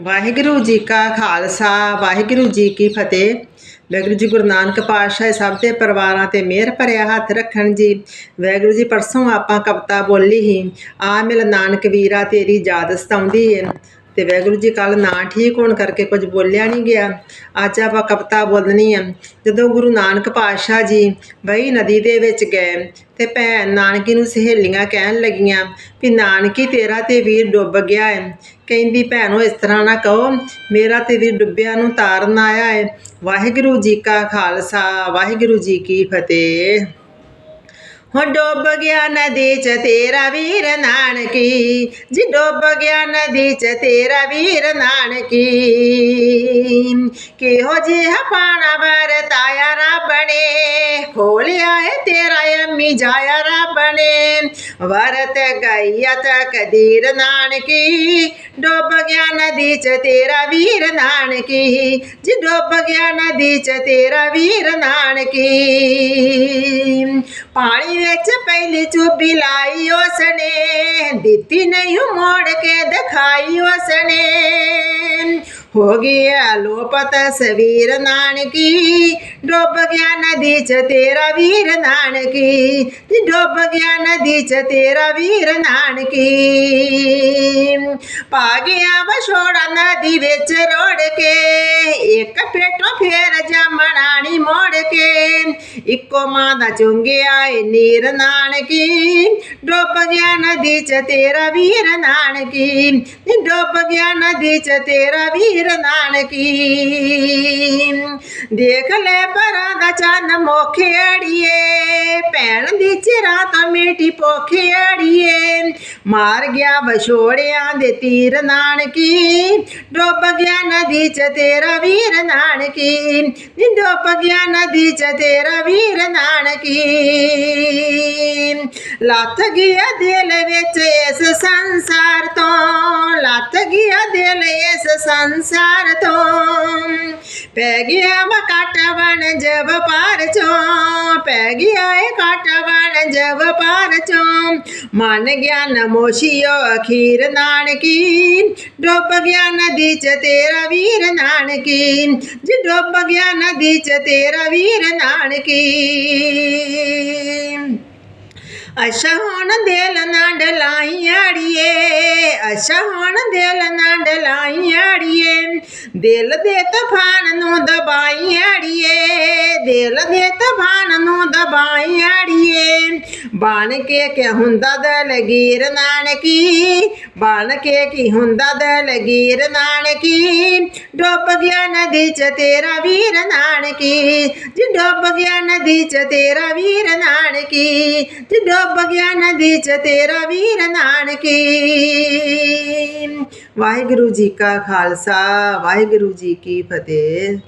ਵਾਹਿਗੁਰੂ ਜੀ ਕਾ ਖਾਲਸਾ, ਵਾਹਿਗੁਰੂ ਜੀ ਕੀ ਫਤਿਹ। ਵਾਹਿਗੁਰੂ ਜੀ ਗੁਰੂ ਨਾਨਕ ਪਾਤਸ਼ਾਹ ਸਭ ਦੇ ਪਰਿਵਾਰਾਂ ਤੇ ਮਿਹਰ ਭਰਿਆ ਹੱਥ ਰੱਖਣ ਜੀ। ਵਾਹਿਗੁਰੂ ਜੀ, ਪਰਸੋਂ ਆਪਾਂ ਕਵਿਤਾ ਬੋਲੀ ਹੀ ਆ ਮਿਲ ਨਾਨਕ ਵੀਰਾ, ਤੇਰੀ ਯਾਦ ਸਤਾਉਂਦੀ ਏ। ਤੇ ਵਾਹਿਗੁਰੂ ਜੀ ਕੱਲ ਨਾ ਠੀਕ ਹੋਣ ਕਰਕੇ ਕੁਝ ਬੋਲਿਆ ਨਹੀਂ ਗਿਆ। ਅੱਜ ਆਪਾਂ ਕਵਿਤਾ ਬੋਲਣੀ ਆ। ਜਦੋਂ ਗੁਰੂ ਨਾਨਕ ਪਾਤਸ਼ਾਹ ਜੀ ਬਈ ਨਦੀ ਦੇ ਵਿੱਚ ਗਏ ਤੇ ਭੈਣ ਨਾਨਕੀ ਨੂੰ ਸਹੇਲੀਆਂ ਕਹਿਣ ਲੱਗੀਆਂ ਵੀ, ਨਾਨਕੀ, ਤੇਰਾ ਤੇ ਵੀਰ ਡੁੱਬ ਗਿਆ ਹੈ ਕਹਿੰਦੀ, ਭੈਣੋ, ਇਸ ਤਰ੍ਹਾਂ ਨਾ ਕਹੋ, ਮੇਰਾ ਤੇ ਵੀਰ ਡੁੱਬਿਆ ਨੂੰ ਤਾਰਨ ਆਇਆ ਹੈ ਵਾਹਿਗੁਰੂ ਜੀ ਕਾ ਖਾਲਸਾ, ਵਾਹਿਗੁਰੂ ਜੀ ਕੀ ਫਤਿਹ। ਹੋ ਡੋਬ ਗਿਆ ਨਦੀ ਚ ਤੇਰਾ ਵੀਰ ਨਾਨਕੀ, ਜੀ ਡੋਬ ਗਿਆ ਨਦੀ ਚ ਤੇਰਾ ਵੀਰ ਨਾਨਕੀ। ਕਿਹੋ ਜਿਹਾ ਪਾਣਾ ਵਰਤਾਇਆ ਰੱਬ ਨੇ। ਖੋਲਿਆ ਏ ਤੇਰਾ ਅੰਮੀ ਜਾਇਆ ਰੱਬ ਨੇ ਵਰਤ ਗਈਆ ਕਦੀਰ ਨਾਨਕੀ। ਡੁੱਬ ਗਿਆ ਨਦੀ ਚ ਤੇਰਾ ਵੀਰ ਨਾਨਕੀ। ਜੀ ਡੁੱਬ ਗਿਆ ਨਦੀ ਚ ਤੇਰਾ ਵੀਰ ਨਾਨਕੀ। ਪਾਣੀ ਵਿੱਚ ਪਹਿਲੀ ਚੁੱਭੀ ਲਾਈ ਉਸਨੇ। ਦਿੱਤੀ ਨਹੀਂ ਮੋੜ ਕੇ ਦਿਖਾਈ ਉਸਨੇ। ਹੋ ਗਿਆ ਲੋਪਤ ਸਵੀਰ ਨਾਨਕੀ ਡੁੱਬ ਗਿਆ ਨਦੀ ਚ ਤੇਰਾ ਵੀਰ ਨਾਨਕੀ ਤੇ ਡੁੱਬ ਗਿਆ ਨਦੀ ਚ ਤੇਰਾ ਵੀਰ ਨਾਨਕੀ ਪਾ ਗਿਆ ਵਛੋੜਾ ਨਦੀ ਵਿੱਚ ਰੋੜ ਕੇ ਇੱਕ ਪੇਟੋਂ ਫੇਰ ਜਮਣਾਣੀ ਮੋੜ ਕੇ ਇੱਕੋ ਮਾਂ ਦਾ ਚੁੰਗਿਆ ਏ ਨੀਰ ਨਾਨਕੀ। ਡੁੱਬ ਗਿਆ ਨਦੀ ਚ ਤੇਰਾ ਵੀਰ ਨਾਨਕੀ। ਨੀ ਡੁੱਬ ਗਿਆ ਨਦੀ ਚ ਤੇਰਾ ਵੀਰ ਨਾਨਕੀ। ਦੇਖ ਲੈ ਪਰਾਂ ਦਾ ਚੰਨ ਮੋਖੇੜੀਏ ਭੈਣ ਦੀ ਚਿਰਾਂ ਤੋਂ ਮਿੱਟੀ ਪੋਖੇੜੀਏ ਮਾਰ ਗਿਆ ਵਿਛੋੜਿਆਂ ਦੇ ਤੀਰ ਨਾਨਕੀ। ਡੁੱਬ ਗਿਆ ਨਦੀ ਚ ਤੇਰਾ ਵੀਰ ਨਾਨਕੀ। ਨੀ ਡੁੱਬ ਗਿਆ ਨਦੀ ਚ ਤੇਰਾ ਵੀਰ ਨਾਨਕੀ। ਲੱਥ ਗਿਆ ਦਿਲ ਵਿੱਚ ਇਸ ਸੰਸਾਰ ਤੋਂ ਲੱਥ ਗਿਆ ਦਿਲ ਇਸ ਸੰਸਾਰ ਤੋਂ। ਪੈ ਗਿਆ ਵਾ ਕਾਟਾ ਬਣ ਜਬ ਪਾਰ ਚੋਂ। ਪੈ ਗਿਆ ਏ ਕਾਟਾ ਬਣ ਜਬ ਪਾਰ ਚੋਂ। ਮਨ ਗਿਆ ਨਮੋਸ਼ੀਓ ਅਖੀਰ ਨਾਨਕੀ ਡੁੱਬ ਗਿਆ ਨਦੀ ਚ ਤੇਰਾ ਵੀਰ ਨਾਨਕੀ ਜੀ ਡੁੱਬ ਗਿਆ ਨਦੀ ਚ ਤੇਰਾ ਵੀਰ ਨਾਨਕੀ ਅੱਛਾ ਹੁਣ ਦਿਲ ਨਾ ਡਲਾਈ ਆੜੀਏ ਅੱਛਾ ਹੁਣ ਦਿਲ ਨਾ ਡਲਾਈ ਆੜੀਏ ਦਿਲ ਦੇ ਤੂਫਾਨ ਨੂੰ ਦਬਾਈ ਆੜੀਏ ਦਿਲ ਦੇ ਤੂਫਾਨ ਨੂੰ ਦਬਾਈ ਆੜੀਏ ਬਣ ਕੇ ਕਿ ਹੁੰਦਾ ਦਲਗੀਰ ਨਾਨਕੀ? ਬਣ ਕੇ ਕੀ ਹੁੰਦਾ ਦਲਗੀਰ ਨਾਨਕੀ? ਡੁੱਬ ਗਿਆ ਨਦੀ ਚ ਤੇਰਾ ਵੀਰ ਨਾਨਕੀ। ਜੀ ਡੁੱਬ ਗਿਆ ਨਦੀ ਚ ਤੇਰਾ ਵੀਰ ਨਾਨਕੀ, ਜੀ ਡੁੱਬ ਗਿਆ ਨਦੀ ਚ ਤੇਰਾ ਵੀਰ ਨਾਨਕੀ। ਵਾਹਿਗੁਰੂ ਜੀ ਕਾ ਖਾਲਸਾ, ਵਾਹਿਗੁਰੂ ਜੀ ਕੀ ਫਤਿਹ।